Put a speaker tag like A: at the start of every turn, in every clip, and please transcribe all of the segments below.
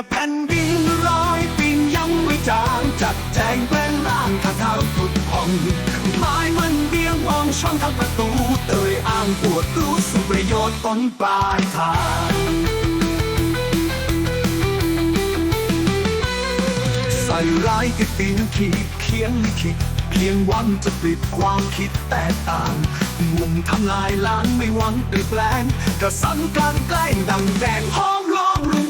A: ยแผ่นดินร้อยปียังไม่จางจัดแจงแปลงร่างทาเท้าทุดพองไม้มันเบี้ยงมองช่องทางประตูเตยอ้างปวดรู้สุประโยชน์ต้นปลายทางใส่ร้ายติดตีนขีดเคียงลิขิตเพียงหวังจะปิดความคิดแตกต่างมุ่งทำลายล้างไม่หวังเปลี่ยนแปลงกระสันกลางใกล้ดังแดงห้องร้องรุงกิน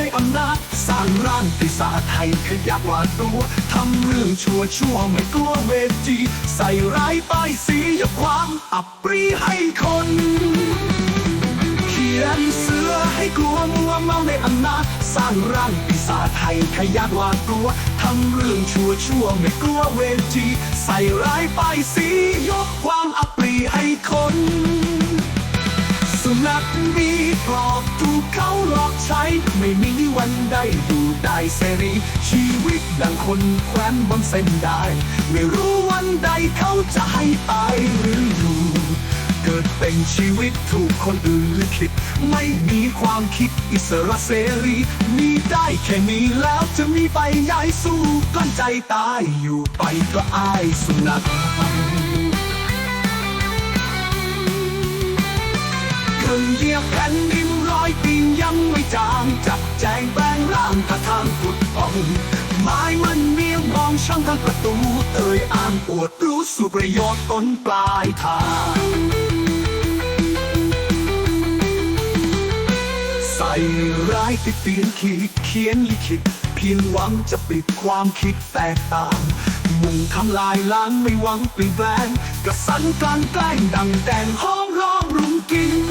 A: ในอำนาจสร้างร่างปีศาจให้ขยักหวาดตัวทำเรื่องชั่วชั่วไม่กลัวเวที ใส่ร้ายป้ายสียกความอับปรีให้คน เขียนเสือให้กลัวมัวเมาในอำนาจสร้างร่างปีศาจให้ขยักหวาดกลัวทำเรื่องชั่วชั่วไม่กลัวเวที ใส่ร้ายป้ายสียกความอับปรีให้คน สุนัขมี กรอบถูกเขาหลอกใช้ ไม่มีวันได้ดูได้เสรี ชีวิตดังคนแคว้นบนเส้นได้ ไม่รู้วันใดเขาจะให้ตายหรืออยู่ เกิดเป็นชีวิตถูกคนอื่นลิขิตไม่มีความคิดอิสระเสรี มีได้แค่นี้แล้วจะมีไปย้ายสู้ก้นใจตายอยู่ไปก็อายสุนัข เกินเหยียบแผ่นดินร้อยปียังไม่จางจับแจงแปลงร่างท่าทางปุดป่องไม้มันเมียงมองช่องทางประตู เอ่ยอ้างปวดรู้สู่ประโยชน์ต้นปลายทางใส่ร้ายติดเตียนขีดเขียนลิขิตเพียงหวังจะปิดความคิดแตกต่างมุ่งทำลายล้างไม่หวังเปลี่ยนแปลงกระสันกลางแกล้งดังแดงห้องร้องรุงกิน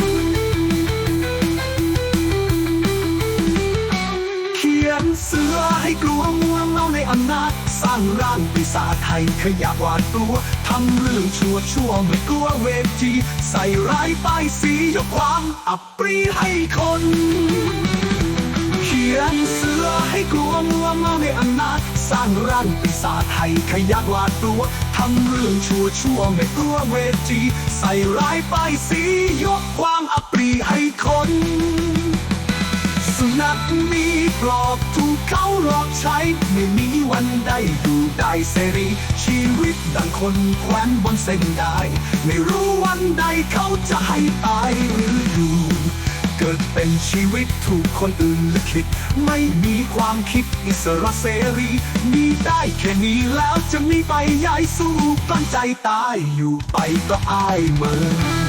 A: างร่างปีศาจไทยขยะหวาดกลัวทำเรื่องชั่วชั่วไม่กลัวเวที ใส่ร้ายป้ายสียกความอับปรีให้คน เขียนเสือให้กลัวมัวมาในอำนาจสร้างร่างปีศาจให้ขยักหวาดกลัวทำเรื่องชั่วชั่วไม่กลัวเวที ใส่ร้ายป้ายสียกความอับปรีให้คน สุนัขมีปลอกถูก เขาหลอกใช้ไม่มีวันได้ดูได้เสรี ชีวิตดังคนแคว้นบนเส้นได้ ไม่รู้วันใดเขาจะให้ตายหรืออยู่ เกิดเป็นชีวิตถูกคนอื่นลิขิตไม่มีความคิดอิสระเสรี มีได้แค่นี้แล้วจะมีไปย้ายสู้กลั้นใจตายอยู่ไปก็อายเหมือน